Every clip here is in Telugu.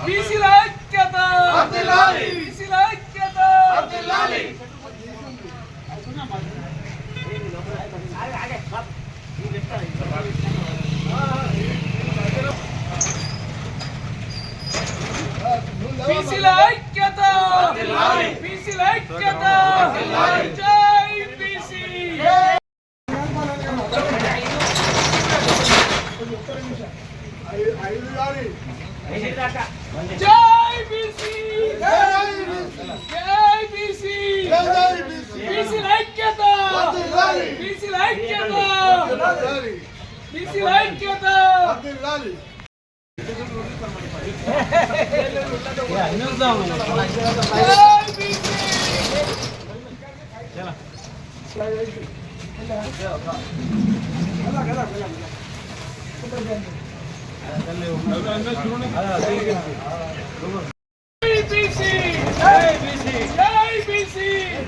బీసీల ఐక్యత బీసీల ఐక్యత బీసీల ఐక్యత బీసీల ఐక్యత జై బీసీ! జై బీసీ జై బీసీ బీసీల ఐక్యత బీసీల ఐక్యత బీసీల ఐక్యత జై బీసీ జై బీసీ జై బీసీ జై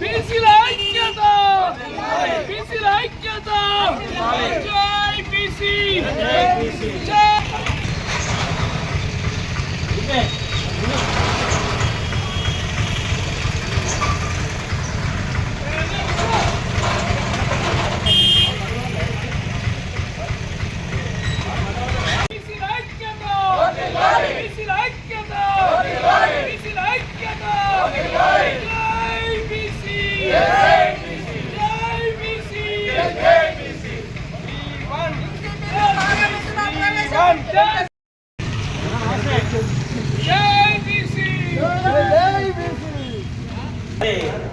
బీసీల ఐక్యత! బీసీల ఐక్యత! జై బీసీ జై బీసీల ఐక్యత బీసీల ఐక్యత బీసీల ఐక్యత జై బీసీ జై బీసీ జై బీసీ జై బీసీ వన్ వన్ జై బీసీ జై బీసీ జై బీసీ బీసీల ఐక్యత బీసీల ఐక్యత బీసీల ఐక్యత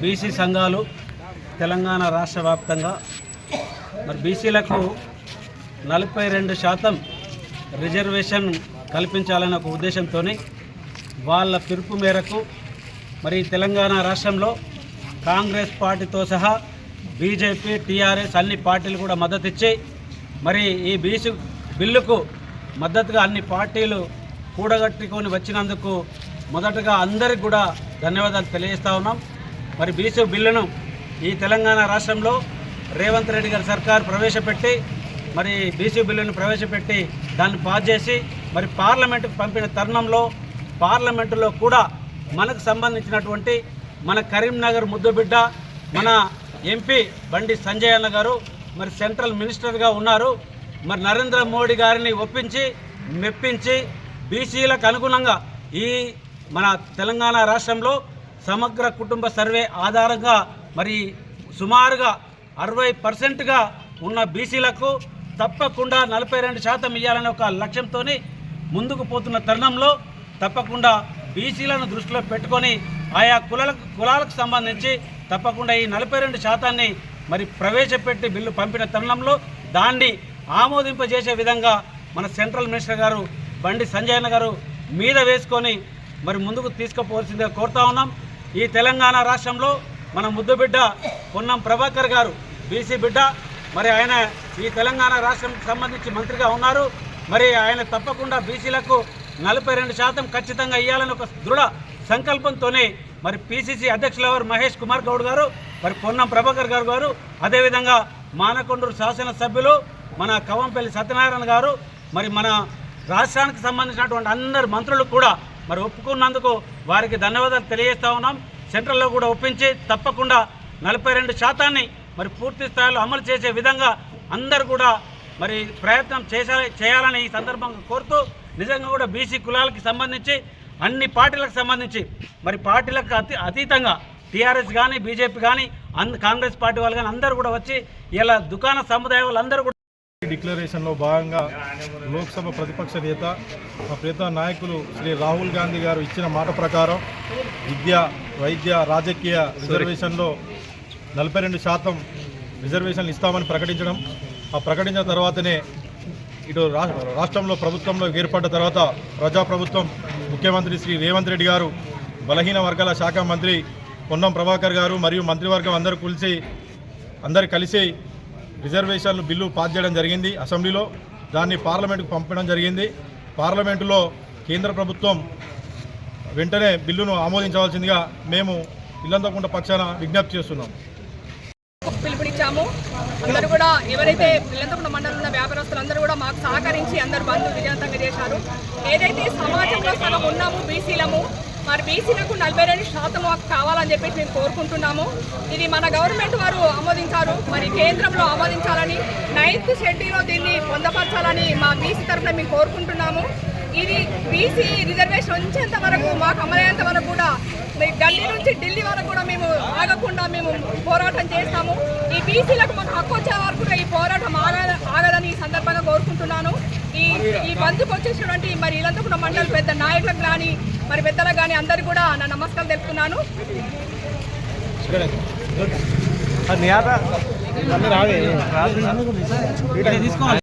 బీసీ సంఘాలు తెలంగాణ రాష్ట్ర వ్యాప్తంగా మరి బీసీలకు నలభై రెండు శాతం రిజర్వేషన్ కల్పించాలనే ఒక ఉద్దేశంతో వాళ్ళ పిలుపు మేరకు మరి తెలంగాణ రాష్ట్రంలో కాంగ్రెస్ పార్టీతో సహా బీజేపీ టీఆర్ఎస్ అన్ని పార్టీలు కూడా మద్దతు ఇచ్చి మరి ఈ బీసీ బిల్లుకు మద్దతుగా అన్ని పార్టీలు కూడగట్టుకొని వచ్చినందుకు మొదటగా అందరికి కూడా ధన్యవాదాలు తెలియజేస్తా ఉన్నాం. మరి బీసీ బిల్లును ఈ తెలంగాణ రాష్ట్రంలో రేవంత్ రెడ్డి గారి సర్కార్ ప్రవేశపెట్టి మరి బీసీ బిల్లును ప్రవేశపెట్టి దాన్ని పాస్ చేసి మరి పార్లమెంటుకు పంపిన తరుణంలో పార్లమెంటులో కూడా మనకు సంబంధించినటువంటి మన కరీంనగర్ ముద్దుబిడ్డ మన ఎంపీ బండి సంజయ్ అన్న గారు మరి సెంట్రల్ మినిస్టర్గా ఉన్నారు. మరి నరేంద్ర మోడీ గారిని ఒప్పించి మెప్పించి బీసీలకు అనుగుణంగా ఈ మన తెలంగాణ రాష్ట్రంలో సమగ్ర కుటుంబ సర్వే ఆధారంగా మరి సుమారుగా అరవై పర్సెంట్గా ఉన్న బీసీలకు తప్పకుండా నలభై రెండు శాతం ఇవ్వాలనే ఒక లక్ష్యంతో ముందుకు పోతున్న తరుణంలో తప్పకుండా బీసీలను దృష్టిలో పెట్టుకొని ఆయా కులాలకు కులాలకు సంబంధించి తప్పకుండా ఈ నలభై రెండు శాతాన్ని మరి ప్రవేశపెట్టి బిల్లు పంపిన తరుణంలో దాన్ని ఆమోదింపజేసే విధంగా మన సెంట్రల్ మినిస్టర్ గారు బండి సంజయ్ గారు మీద వేసుకొని మరి ముందుకు తీసుకుపోవాల్సిందిగా కోరుతా ఉన్నాం. ఈ తెలంగాణ రాష్ట్రంలో మన ముద్దు బిడ్డ పొన్నం ప్రభాకర్ గారు బీసీ బిడ్డ. మరి ఆయన ఈ తెలంగాణ రాష్ట్రం సంబంధించి మంత్రిగా ఉన్నారు. మరి ఆయన తప్పకుండా బీసీలకు నలభై రెండు శాతం ఖచ్చితంగా ఇవ్వాలని ఒక దృఢ సంకల్పంతోనే మరి పిసిసి అధ్యక్షుల వారు మహేష్ కుమార్ గౌడ్ గారు మరి పొన్నం ప్రభాకర్ గారు గారు అదేవిధంగా మానకొండూరు శాసనసభ్యులు మన కవంపల్లి సత్యనారాయణ గారు మరి మన రాష్ట్రానికి సంబంధించినటువంటి అందరు మంత్రులు కూడా మరి ఒప్పుకున్నందుకు వారికి ధన్యవాదాలు తెలియజేస్తా ఉన్నాం. సెంట్రల్లో కూడా ఒప్పించి తప్పకుండా నలభై రెండు శాతాన్ని మరి పూర్తి స్థాయిలో అమలు చేసే విధంగా అందరు కూడా మరి ప్రయత్నం చేసే చేయాలని ఈ సందర్భంగా కోరుతూ నిజంగా కూడా బీసీ కులాలకి సంబంధించి అన్ని పార్టీలకు సంబంధించి మరి పార్టీలకు అతి అతీతంగా టీఆర్ఎస్ కానీ బీజేపీ కానీ అంద కాంగ్రెస్ పార్టీ వాళ్ళు కానీ అందరూ కూడా వచ్చి ఇలా దుకాణ సముదాయ వాళ్ళందరూ కూడా డిక్లరేషన్లో భాగంగా లోక్సభ ప్రతిపక్ష నేత మా ప్రియత నాయకులు శ్రీ రాహుల్ గాంధీ గారు ఇచ్చిన మాట ప్రకారం విద్య వైద్య రాజకీయ రిజర్వేషన్లో నలభై రెండు శాతం రిజర్వేషన్లు ఇస్తామని ప్రకటించడం ఆ ప్రకటించిన తర్వాతనే ఇటు రా- రాష్ట్రంలో ప్రభుత్వంలో ఏర్పడ్డ తర్వాత ప్రజాప్రభుత్వం ముఖ్యమంత్రి శ్రీ రేవంత్ రెడ్డి గారు బలహీన వర్గాల శాఖ మంత్రి పొన్నం ప్రభాకర్ గారు మరియు మంత్రివర్గం అందరూ కలిసి అందరు కలిసి రిజర్వేషన్లు బిల్లు పాస్ చేయడం జరిగింది. అసెంబ్లీలో దాన్ని పార్లమెంటుకు పంపడం జరిగింది. పార్లమెంటులో కేంద్ర ప్రభుత్వం వెంటనే బిల్లును ఆమోదించవలసిందిగా మేము ఇల్లంతకుంట పక్షాన విజ్ఞప్తి చేస్తున్నాం. పిలుపునిచ్చాము. అందరూ కూడా ఎవరైతే పిల్లంతకుంట మండలం ఉన్న వ్యాపారస్తులు అందరూ కూడా మాకు సహకరించి అందరు బంధువులు విజయవంతంగా చేశారు. ఏదైతే సమాజంలో సగం ఉన్నాము బీసీలము మరి బీసీలకు నలభై రెండు శాతం మాకు కావాలని చెప్పేసి మేము కోరుకుంటున్నాము. ఇది మన గవర్నమెంట్ వారు ఆమోదించారు. మరి కేంద్రంలో ఆమోదించాలని నైన్త్ షెడ్యూల్లో దీన్ని పొందపరచాలని మా బీసీ తరఫున మేము కోరుకుంటున్నాము. ఇది బీసీ రిజర్వేషన్ వచ్చేంత వరకు మాకు అమలయ్యేంత వరకు కూడా గల్లీ నుంచి ఢిల్లీ వరకు కూడా మేము ఆగకుండా మేము పోరాటం చేస్తాము. ఈ బీసీలకు మాకు హక్కు వచ్చే వరకు కూడా ఈ పోరాటం ఆగ ఆగదని ఈ సందర్భంగా కోరుకుంటున్నాను. ఈ బంధుకు వచ్చేసినటువంటి మరి ఇలాంటి కూడా మండల పెద్ద నాయకులకు కానీ మరి పెద్దలకు కానీ అందరికీ కూడా నా నమస్కారం తెలుపుతున్నాను. తీసుకోవాలి